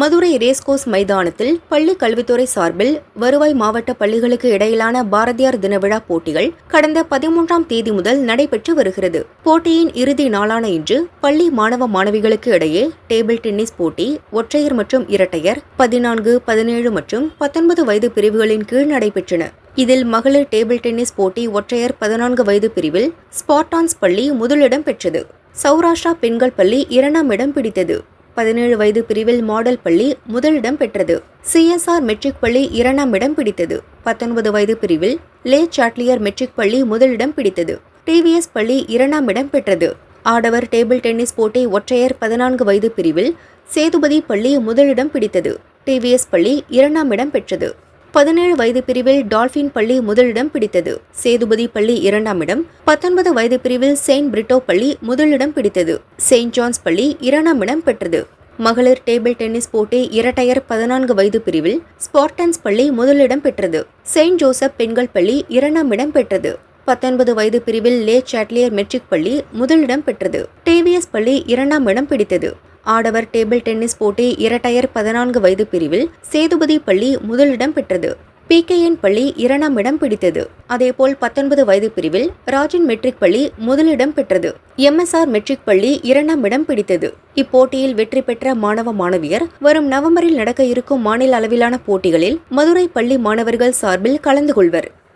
Madurai racecourse மைதானத்தில் பள்ளி கல்வித்துறை சார்பில் வருவாய் மாவட்ட பள்ளிகளுக்கு இடையிலான பாரதியார் தின விழா போட்டிகள் கடந்த பதிமூன்றாம் தேதி முதல் நடைபெற்று வருகிறது. போட்டியின் இறுதி நாளான இன்று பள்ளி மாணவ மாணவிகளுக்கு இடையே டேபிள் டென்னிஸ் போட்டி ஒற்றையர் மற்றும் இரட்டையர் பதினான்கு பதினேழு மற்றும் பத்தொன்பது வயது பிரிவுகளின் கீழ் நடைபெற்றன. இதில் மகளிர் டேபிள் டென்னிஸ் போட்டி ஒற்றையர் பதினான்கு வயது பிரிவில் ஸ்பாட்டான்ஸ் பள்ளி முதலிடம் பெற்றது. சௌராஷ்டிரா பெண்கள் பள்ளி இரண்டாம் இடம் பிடித்தது. பதினேழு வயது பிரிவில் மாடல் பள்ளி முதலிடம் பெற்றது. சிஎஸ்ஆர் மெட்ரிக் பள்ளி இரண்டாம் இடம் பிடித்தது. பத்தொன்பது வயது பிரிவில் லே சாட்லியர் மெட்ரிக் பள்ளி முதலிடம் பிடித்தது. டிவிஎஸ் பள்ளி இரண்டாம் இடம் பெற்றது. ஆடவர் டேபிள் டென்னிஸ் போட்டி ஒற்றையர் பதினான்கு வயது பிரிவில் சேதுபதி பள்ளி முதலிடம் பிடித்தது. டிவிஎஸ் பள்ளி இரண்டாம் இடம் பெற்றது. பதினேழு வயது பிரிவில் டால்பின் பள்ளி முதலிடம் பிடித்தது. சேதுபதி பள்ளி இரண்டாம் இடம் பத்தொன்பது வயது பிரிவில் செயின்ட் பிரிட்டோ பள்ளி முதலிடம் பிடித்தது. செயின்ட் ஜான்ஸ் பள்ளி இரண்டாம் இடம் பெற்றது. மகளிர் டேபிள் டென்னிஸ் போட்டி இரட்டையர் பதினான்கு வயது பிரிவில் ஸ்பார்டன்ஸ் பள்ளி முதலிடம் பெற்றது. செயின்ட் ஜோசப் பெண்கள் பள்ளி இரண்டாம் இடம் பெற்றது. பத்தொன்பது வயது பிரிவில் லே சாட்லியர் மெட்ரிக் பள்ளி முதலிடம் பெற்றது. டிவிஎஸ் பள்ளி இரண்டாம் இடம் பிடித்தது. ஆடவர் டேபிள் டென்னிஸ் போட்டி இரட்டையர் பதினான்கு வயது பிரிவில் சேதுபதி பள்ளி முதலிடம் பெற்றது. பிகேஎன் பள்ளி இரண்டாம் இடம் பிடித்தது. அதேபோல் பத்தொன்பது வயது பிரிவில் ராஜின் மெட்ரிக் பள்ளி முதலிடம் பெற்றது. எம்எஸ்ஆர் மெட்ரிக் பள்ளி இரண்டாம் இடம் பிடித்தது. இப்போட்டியில் வெற்றி பெற்ற மாணவ மாணவியர் வரும் நவம்பரில் நடக்க இருக்கும் மாநில அளவிலான போட்டிகளில் மதுரை பள்ளி மாணவர்கள் சார்பில் கலந்து கொள்வர்.